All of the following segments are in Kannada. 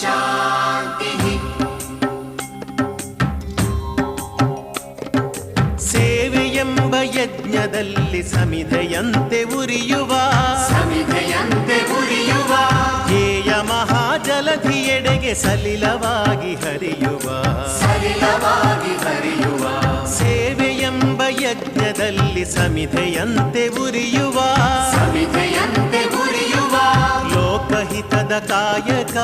शान्तिः ಸೇವೆಯೆಂಬ ಯಜ್ಞದಲ್ಲಿ ಸಮಿಧೆಯಂತೆ ಉರಿಯುವ. ಸಮಿಧೆಯಂತೆ ಉರಿಯುವ. ಹೇಯ ಮಹಾಜಲಧಿಯೆಡೆಗೆ ಸಲಿಲವಾಗಿ ಹರಿಯುವ. ಸಲಿಲವಾಗಿ ಹರಿಯುವ. ಸೇವೆಯೆಂಬ ಯಜ್ಞದಲ್ಲಿ ಸಮಿಧೆಯಂತೆ ಉರಿಯುವ. ಸಮಿಧೆಯಂತೆ ಉರಿಯುವ. ಲೋಕಹಿತದ ಕಾಯಕ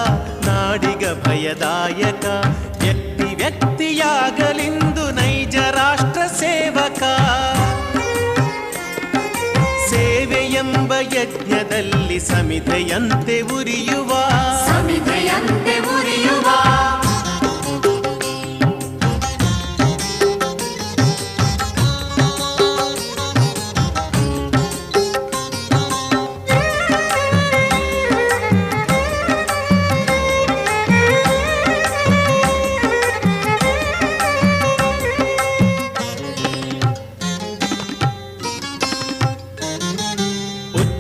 ಭಯದಾಯಕ. ವ್ಯಕ್ತಿ ವ್ಯಕ್ತಿಯಾಗಲಿಂದು ನೈಜ ರಾಷ್ಟ್ರ ಸೇವಕ. ಸೇವೆಯೆಂಬ ಯಜ್ಞದಲ್ಲಿ ಸಮಿತೆಯಂತೆ ಉರಿಯುವ. ಸಮಿತೆಯಂತೆ ಉರಿಯುವ.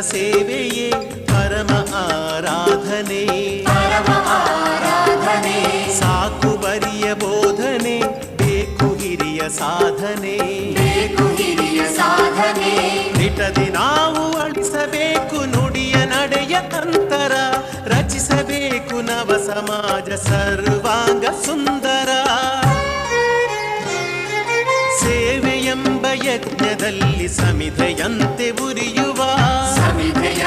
ಸೇವೆಯೇ ಪರಮ ಆರಾಧನೆ. ಪರಮ ಆರಾಧನೆ. ಸಾಕು ಬರಿಯ ಬೋಧನೆ ಬೇಕು ಹಿರಿಯ ಸಾಧನೆ. ಬೇಕು ಹಿರಿಯ ಸಾಧನೆ. ನಿಟದಿ ನಾವು ಅಳಿಸಬೇಕು ನುಡಿಯ ನಡೆಯ ಅಂತರ ರಚಿಸಬೇಕು ನವ ಸಮಾಜ ಸರ್ವಾಂಗ ಸುಂದರ. ಸೇವೆಯೆಂಬ ಯಜ್ಞದಲ್ಲಿ ಸಮಿಧೆಯಂತೆ ಉರಿಯುವ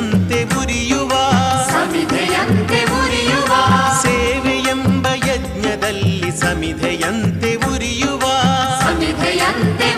ಸವಿದೆಯಂತೆ ಉರಿಯುವ ಸಮಿಧೆಯಂತೆ ಉರಿಯುವ ಸೇವೆಯೆಂಬ ಯಜ್ಞದಲ್ಲಿ ಸಮಿಧೆಯಂತೆ ಉರಿಯುವ ಸಮಿಧೆಯಂತೆ